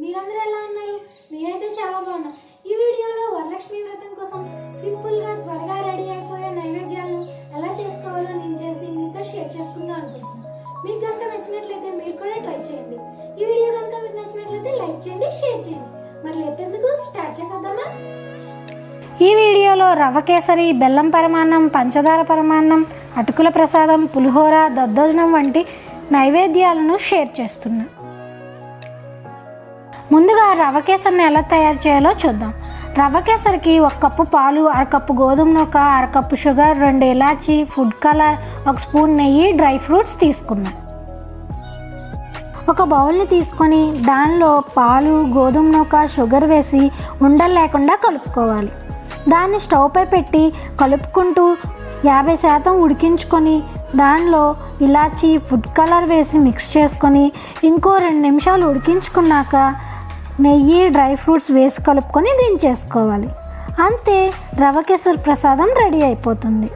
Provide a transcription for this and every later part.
మీరందరూ ఎలా ఉన్నారు? నేనైతే చాలా బాగున్నా. ఈ వీడియోలో వరలక్ష్మి వ్రతం కోసం సింపుల్గా త్వరగా రెడీ అయిపోయే నైవేద్యాలను ఎలా చేసుకోవాలో నేను చేసి మీతో షేర్ చేసుకుందాం అనుకుంటున్నాను మీకు కనుక నచ్చినట్లయితే మీరు కూడా ట్రై చేయండి. ఈ వీడియో కనుక మీకు నచ్చినట్లయితే లైక్ చేయండి షేర్ చేయండి. మరి ఎత్తేందుకు స్టార్ట్ చేసేద్దామా? ఈ వీడియోలో రవ్వ కేసరి బెల్లం పరమాన్నం పంచదార పరమాన్నం అటుకుల ప్రసాదం పులిహోర దద్దోజనం వంటి నైవేద్యాలను షేర్ చేస్తున్నా. ముందుగా రవ కేసరిని ఎలా తయారు చేయాలో చూద్దాం. రవ కేసరికి ఒక కప్పు పాలు అరకప్పు గోధుమ నూక అరకప్పు షుగర్ రెండు ఇలాచి ఫుడ్ కలర్ ఒక స్పూన్ నెయ్యి డ్రై ఫ్రూట్స్ తీసుకున్నాం. ఒక బౌల్ని తీసుకొని దానిలో పాలు గోధుమ నూక షుగర్ వేసి ఉండలు లేకుండా కలుపుకోవాలి. దాన్ని స్టవ్పై పెట్టి కలుపుకుంటూ యాభై శాతం ఉడికించుకొని దానిలో ఇలాచి ఫుడ్ కలర్ వేసి మిక్స్ చేసుకొని ఇంకో రెండు నిమిషాలు ఉడికించుకున్నాక నెయ్యి డ్రై ఫ్రూట్స్ వేసి కలుపుకొని దించేసుకోవాలి. అంతే రవ కేసరి ప్రసాదం రెడీ అయిపోతుంది.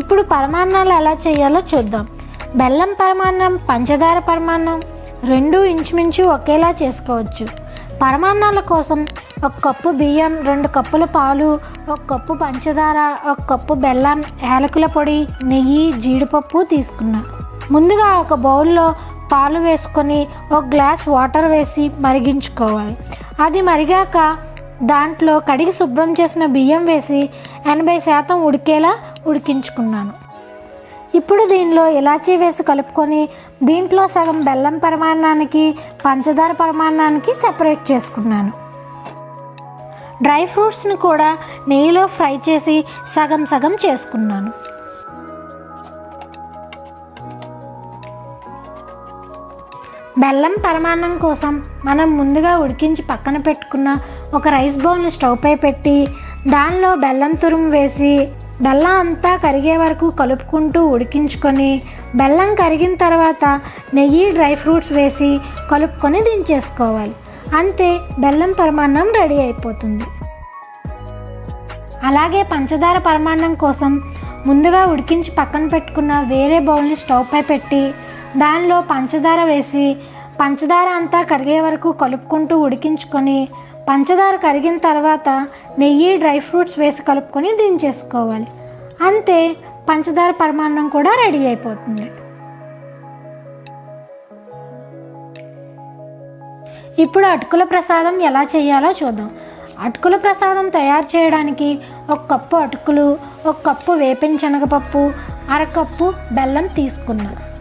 ఇప్పుడు పరమాన్నాలు ఎలా చేయాలో చూద్దాం. బెల్లం పరమాన్నం పంచదార పరమాన్నం రెండు ఇంచుమించు ఒకేలా చేసుకోవచ్చు. పరమాన్నాల కోసం ఒక కప్పు బియ్యం రెండు కప్పుల పాలు ఒక కప్పు పంచదార ఒక కప్పు బెల్లం యాలకుల పొడి నెయ్యి జీడిపప్పు తీసుకున్నా. ముందుగా ఒక బౌల్లో పాలు వేసుకొని ఒక గ్లాస్ వాటర్ వేసి మరిగించుకోవాలి. అది మరిగాక దాంట్లో కడిగి శుభ్రం చేసిన బియ్యం వేసి ఎనభై శాతం ఉడికేలా ఉడికించుకున్నాను. ఇప్పుడు దీనిలో ఇలాచీ వేసి కలుపుకొని దీంట్లో సగం బెల్లం పరిమాణానికి పంచదార పరిమాణానికి సెపరేట్ చేసుకున్నాను. డ్రై ఫ్రూట్స్ని కూడా నెయ్యిలో ఫ్రై చేసి సగం సగం చేసుకున్నాను. బెల్లం పరమాన్నం కోసం మనం ముందుగా ఉడికించి పక్కన పెట్టుకున్న ఒక రైస్ బౌల్ని స్టవ్ పై పెట్టి దానిలో బెల్లం తురుము వేసి బెల్లం అంతా కరిగే వరకు కలుపుకుంటూ ఉడికించుకొని బెల్లం కరిగిన తర్వాత నెయ్యి డ్రై ఫ్రూట్స్ వేసి కలుపుకొని దించేసుకోవాలి. అంతే బెల్లం పరమాన్నం రెడీ అయిపోతుంది. అలాగే పంచదార పరమాన్నం కోసం ముందుగా ఉడికించి పక్కన పెట్టుకున్న వేరే బౌల్ని స్టవ్ పై పెట్టి దానిలో పంచదార వేసి పంచదార అంతా కరిగే వరకు కలుపుకుంటూ ఉడికించుకొని పంచదార కరిగిన తర్వాత నెయ్యి డ్రై ఫ్రూట్స్ వేసి కలుపుకొని దించేసుకోవాలి. అంతే పంచదార పరమాన్నం కూడా రెడీ అయిపోతుంది. ఇప్పుడు అటుకుల ప్రసాదం ఎలా చేయాలో చూద్దాం. అటుకుల ప్రసాదం తయారు చేయడానికి ఒక కప్పు అటుకులు ఒక కప్పు వేపిన శనగపప్పు అరకప్పు బెల్లం తీసుకున్నాను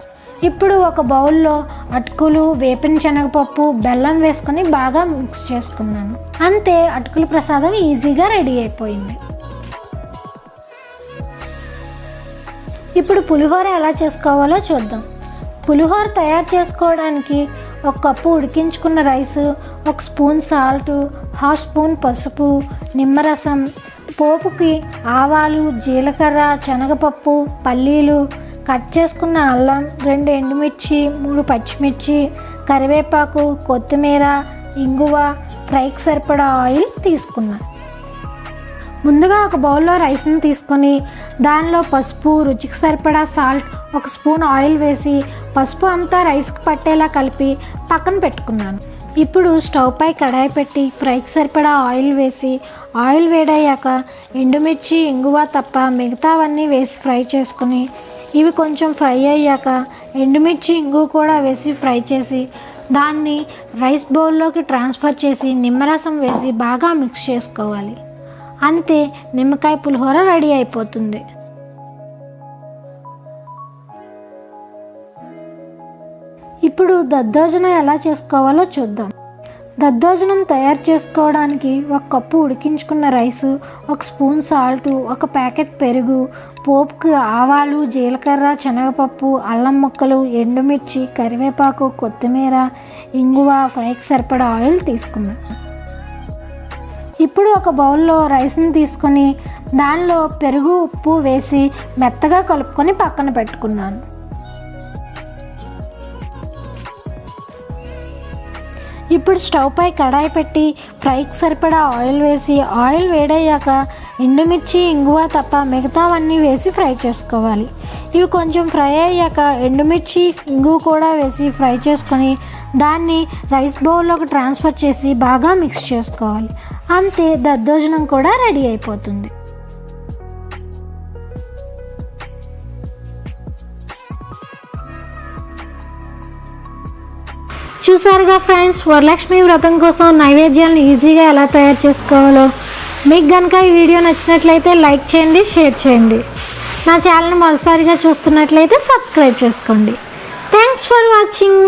ఇప్పుడు ఒక బౌల్లో అటుకులు వేపిన శనగపప్పు బెల్లం వేసుకొని బాగా మిక్స్ చేసుకున్నాను. అంతే అటుకుల ప్రసాదం ఈజీగా రెడీ అయిపోయింది. ఇప్పుడు పులిహోర ఎలా చేసుకోవాలో చూద్దాం. పులిహోర తయారు చేసుకోవడానికి ఒక కప్పు ఉడికించుకున్న రైస్ ఒక స్పూన్ సాల్ట్ హాఫ్ స్పూన్ పసుపు నిమ్మరసం పోపుకి ఆవాలు జీలకర్ర శనగపప్పు పల్లీలు కట్ చేసుకున్న అల్లం రెండు ఎండుమిర్చి మూడు పచ్చిమిర్చి కరివేపాకు కొత్తిమీర ఇంగువ ఫ్రైకి సరిపడా ఆయిల్ తీసుకున్నాను ముందుగా ఒక బౌల్లో రైస్ని తీసుకొని దానిలో పసుపు రుచికి సరిపడా సాల్ట్ ఒక స్పూన్ ఆయిల్ వేసి పసుపు అంతా రైస్కి పట్టేలా కలిపి పక్కన పెట్టుకున్నాను. ఇప్పుడు స్టవ్ పై కడాయి పెట్టి ఫ్రైకి సరిపడా ఆయిల్ వేసి ఆయిల్ వేడయ్యాక ఎండుమిర్చి ఇంగువ తప్ప మిగతావన్నీ వేసి ఫ్రై చేసుకుని ఇవి కొంచెం ఫ్రై అయ్యాక ఎండుమిర్చి ఇంగు కూడా వేసి ఫ్రై చేసి దాన్ని రైస్ బౌల్లోకి ట్రాన్స్ఫర్ చేసి నిమ్మరసం వేసి బాగా మిక్స్ చేసుకోవాలి. అంతే నిమ్మకాయ పులిహోర రెడీ అయిపోతుంది. ఇప్పుడు దద్దోజనం ఎలా చేసుకోవాలో చూద్దాం. దద్దోజనం తయారు చేసుకోవడానికి ఒక కప్పు ఉడికించుకున్న రైసు ఒక స్పూన్ సాల్ట్ ఒక ప్యాకెట్ పెరుగు పోపుకు ఆవాలు జీలకర్ర శనగపప్పు అల్లం ముక్కలు ఎండుమిర్చి కరివేపాకు కొత్తిమీర ఇంగువ ఫ్రైకి సరిపడా ఆయిల్ తీసుకున్నాం. ఇప్పుడు ఒక బౌల్లో రైస్ని తీసుకొని దానిలో పెరుగు ఉప్పు వేసి మెత్తగా కలుపుకొని పక్కన పెట్టుకున్నాను. ఇప్పుడు స్టవ్ పై కడాయి పెట్టి ఫ్రైకి సరిపడా ఆయిల్ వేసి ఆయిల్ వేడయ్యాక ఎండుమిర్చి ఇంగువ తప్ప మిగతావన్నీ వేసి ఫ్రై చేసుకోవాలి. ఇవి కొంచెం ఫ్రై అయ్యాక ఎండుమిర్చి ఇంగువ కూడా వేసి ఫ్రై చేసుకొని దాన్ని రైస్ బౌల్లోకి ట్రాన్స్ఫర్ చేసి బాగా మిక్స్ చేసుకోవాలి. అంతే దద్దోజనం కూడా రెడీ అయిపోతుంది. చూసారుగా ఫ్రెండ్స్ వరలక్ష్మి వ్రతం కోసం నైవేద్యాలను ఈజీగా ఎలా తయారు చేసుకోవాలో. మీకు కనుక ఈ వీడియో నచ్చినట్లయితే లైక్ చేయండి షేర్ చేయండి. నా ఛానల్ మొదటిసారిగా చూస్తున్నట్లయితే సబ్స్క్రైబ్ చేసుకోండి. Thanks for watching.